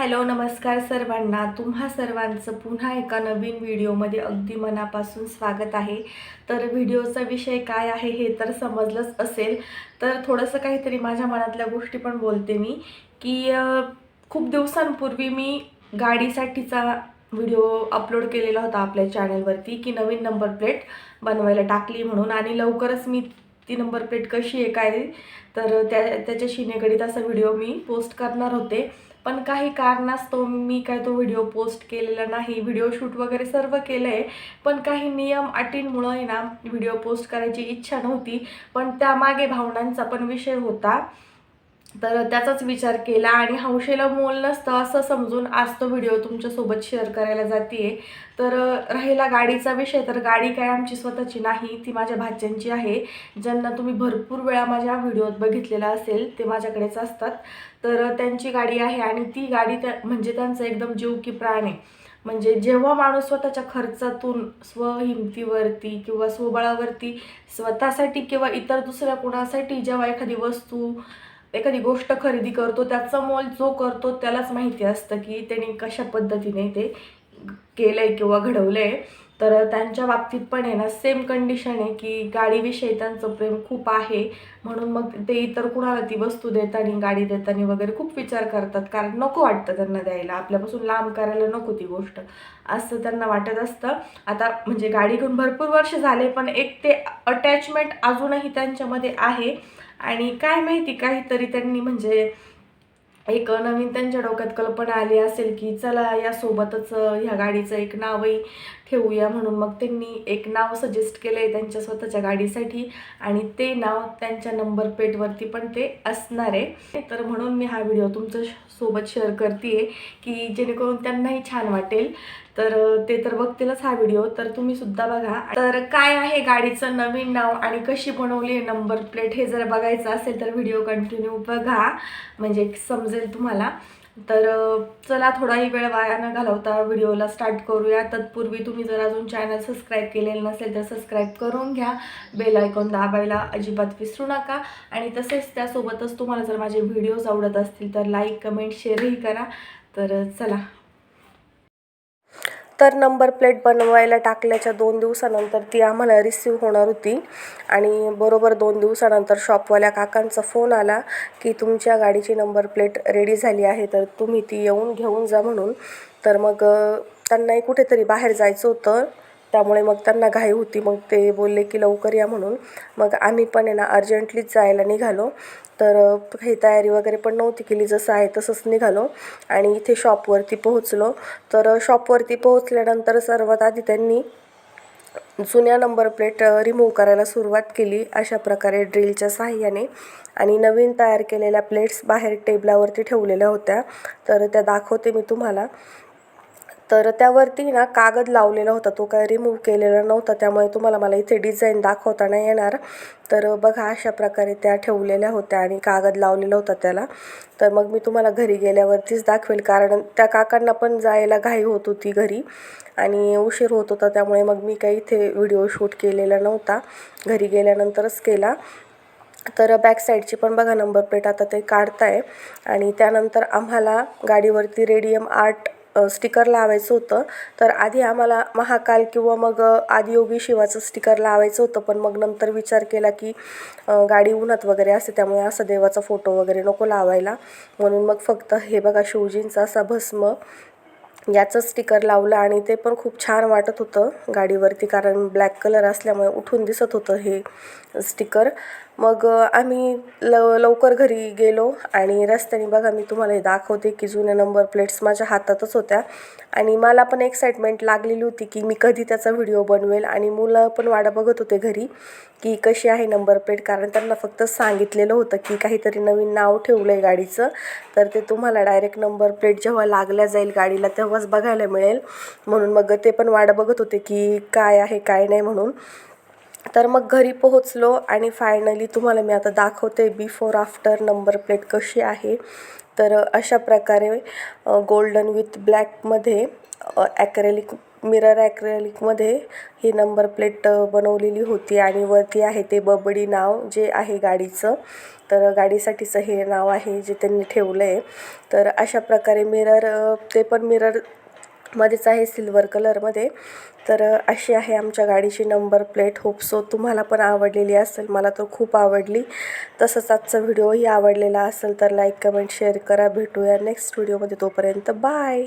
Hello नमस्कार सर्वांना. तुम्हा सर्वांचं पुन्हा एका नवीन व्हिडिओमध्ये अगदी मनापासून स्वागत आहे. तर व्हिडिओचा विषय काय आहे हे तर समजलंच असेल. तर थोडंसं काहीतरी माझ्या मनातल्या गोष्टी पण बोलते मी की खूप दिवसांपूर्वी मी गाडीसाठीचा व्हिडिओ अपलोड केलेला होता आपल्या चॅनलवरती की नवीन नंबर प्लेट बनवायला टाकली म्हणून. आणि लवकरच मी ती नंबर प्लेट कशी आहे काय तर त्या त्याच्याशी निगडीत असा व्हिडिओ मी पोस्ट करणार होते. पण काही कारणास्तव मी काय तो व्हिडिओ पोस्ट केलेला नाही. व्हिडिओ शूट वगैरे सर्व केलं आहे पण काही नियम अटींमुळं आहे ना व्हिडिओ पोस्ट करायची इच्छा नव्हती. पण त्यामागे भावनांचा पण विषय होता. तर त्याचाच विचार केला आणि हौशेला मोल नसतं असं समजून आज तो व्हिडिओ तुमच्यासोबत शेअर करायला जाते तर राहिला गाडीचा विषय. तर गाडी काय आमची स्वतःची नाही ती माझ्या भाच्यांची आहे. ज्यांना तुम्ही भरपूर वेळा माझ्या व्हिडिओत बघितलेला असेल ते माझ्याकडेच असतात. तर त्यांची गाडी आहे आणि ती गाडी त्या म्हणजे त्यांचा एकदम जीव की प्राण आहे. म्हणजे जेव्हा माणूस स्वतःच्या खर्चातून स्वहिमतीवरती किंवा स्वबळावरती स्वतःसाठी किंवा इतर दुसऱ्या कोणासाठी जेव्हा एखादी वस्तू एखादी गोष्ट खरेदी करतो त्याचा मोल जो करतो त्यालाच माहिती असतं की त्यांनी कशा पद्धतीने ते केलं आहे किंवा घडवलं आहे तर त्यांच्या बाबतीत पण आहे ना सेम कंडिशन आहे की गाडीविषयी त्यांचं प्रेम खूप आहे. म्हणून मग ते इतर कुणाला ती वस्तू देताना गाडी देताना वगैरे खूप विचार करतात. कारण नको वाटतं त्यांना द्यायला. आपल्यापासून लांब करायला नको ती गोष्ट. असं त्यांना वाटत असतं. आता म्हणजे गाडी घेऊन भरपूर वर्ष झाले पण एक ते अटॅचमेंट अजूनही त्यांच्यामध्ये आहे. आणि काय माहिती काहीतरी त्यांनी म्हणजे एक नवीन त्यांच्या डोक्यात कल्पना आली असेल की चला यासोबतच ह्या गाडीचं एक नावही ठेवूया म्हणून मग त्यांनी एक नाव सजेस्ट केलं आहे त्यांच्या स्वतःच्या गाडीसाठी आणि ते नाव त्यांच्या नंबर प्लेटवरती पण ते असणार आहे. तर म्हणून मी हा व्हिडिओ तुमच्यासोबत शेअर करते की जेणेकरून त्यांनाही छान वाटेल. तर ते तर बघतीलच हा व्हिडिओ. तर तुम्ही सुद्धा बघा. तर काय आहे गाडीचं नवीन नाव आणि कशी बनवली आहे नंबर प्लेट हे जर बघायचं असेल तर व्हिडिओ कंटिन्यू बघा. म्हणजे समजेल तुम्हाला. तर चला थोडाही वेळ वाया न घालवता व्हिडिओला स्टार्ट करूया. तत्पूर्वी तुम्ही जर अजून चॅनल सबस्क्राईब केलेलं नसेल तर सबस्क्राईब करून घ्या. बेल आयकॉन दाबायला अजिबात विसरू नका. आणि तसेच त्यासोबतच तुम्हाला जर माझे व्हिडिओज आवडत असतील तर लाईक कमेंट शेअरही करा. तर चला. तर नंबर प्लेट बनवायला टाकल्याच्या दोन दिवसानंतर ती आम्हाला रिसीव होणार होती. आणि बरोबर दोन दिवसानंतर शॉपवाल्या काकांचा फोन आला की तुमच्या गाडीची नंबर प्लेट रेडी झाली आहे तर तुम्ही ती येऊन घेऊन जा म्हणून. तर मग त्यांनाही कुठेतरी बाहेर जायचं होतं. त्यामुळे मग त्यांना घाई होती. मग ते बोलले की लवकर या म्हणून. मग आम्ही पण आहे ना अर्जंटलीच जायला निघालो. तर काही तयारी वगैरे पण नव्हती केली. जसं आहे तसंच निघालो आणि इथे शॉपवरती पोहोचलो. तर शॉपवरती पोहोचल्यानंतर सर्वात आधी त्यांनी जुन्या नंबर प्लेट रिमूव्ह करायला सुरुवात केली अशा प्रकारे ड्रिलच्या साहाय्याने आणि नवीन तयार केलेल्या प्लेट्स बाहेर टेबलावरती ठेवलेल्या होत्या. तर त्या दाखवते मी तुम्हाला. तर त्यावरती ना कागद लावलेला होता. तो काय रिमूव्ह केलेला नव्हता. त्यामुळे तुम्हाला मला इथे डिझाईन दाखवता नाही येणार. तर बघा अशा प्रकारे त्या ठेवलेल्या होत्या आणि कागद लावलेला होता त्याला. तर मग मी तुम्हाला घरी गेल्यावरतीच दाखवेल. कारण त्या काकांना पण जायला घाई होत होती घरी आणि उशीर होत होता. त्यामुळे मग मी काही इथे व्हिडिओ शूट केलेला नव्हता. घरी गेल्यानंतरच केला. तर बॅक साईडची पण बघा नंबर प्लेट आता ते काढताय. आणि त्यानंतर आम्हाला गाडीवरती रेडियम आर्ट स्टिकर लावायचं होतं. तर आधी आम्हाला महाकाल किंवा मग आदियोगी शिवाचं स्टिकर लावायचं होतं. पण मग नंतर विचार केला की गाडी उन्हात वगैरे असते त्यामुळे असं देवाचा फोटो वगैरे नको लावायला. म्हणून मग फक्त हे बघा शिवजींचा असा भस्म याचं स्टिकर लावलं आणि ते पण खूप छान वाटत होतं गाडीवरती. कारण ब्लॅक कलर असल्यामुळे उठून दिसत होतं हे स्टिकर. मग आम्ही ल लवकर घरी गेलो आणि रस्त्याने बघा मी तुम्हाला हे दाखवते की जुन्या नंबर प्लेट्स माझ्या हातातच होत्या. आणि मला पण एक्साइटमेंट लागलेली होती की मी कधी त्याचा व्हिडिओ बनवेल आणि मुलं पण वाडा बघत होते घरी की कशी आहे नंबर प्लेट कारण त्यांना फक्त सांगितलेलं होतं की काहीतरी नवीन नाव ठेवलं आहे गाडीचं. तर ते तुम्हाला डायरेक्ट नंबर प्लेट जेव्हा लागल्या जाईल गाडीला तेव्हाच बघायला मिळेल. म्हणून मग ते पण वाडा बघत होते की काय आहे काय नाही म्हणून. तर मग घरी पोहोचलो आणि फायनली तुम्हाला मी आता दाखवते बिफोर आफ्टर नंबर प्लेट कशी आहे. तर अशा प्रकारे गोल्डन विथ ब्लॅकमध्ये ॲक्रेलिक मिरर ॲक्रेलिकमध्ये ही नंबर प्लेट बनवलेली होती आणि वरती आहे ते बबडी नाव जे आहे गाडीचं. तर गाडीसाठीचं हे नाव आहे जे त्यांनी ठेवलं आहे तर अशा प्रकारे मिरर ते पण मिरर मध्येच आहे सिल्वर कलरमध्ये. तर अशी आहे आमच्या गाडीची नंबर प्लेट. होप सो तुम्हाला पण आवडलेली असेल. मला तर खूप आवडली. तसंच आजचा व्हिडिओही आवडलेला असेल तर लाईक कमेंट शेअर करा. भेटूया नेक्स्ट व्हिडिओमध्ये तोपर्यंत. बाय!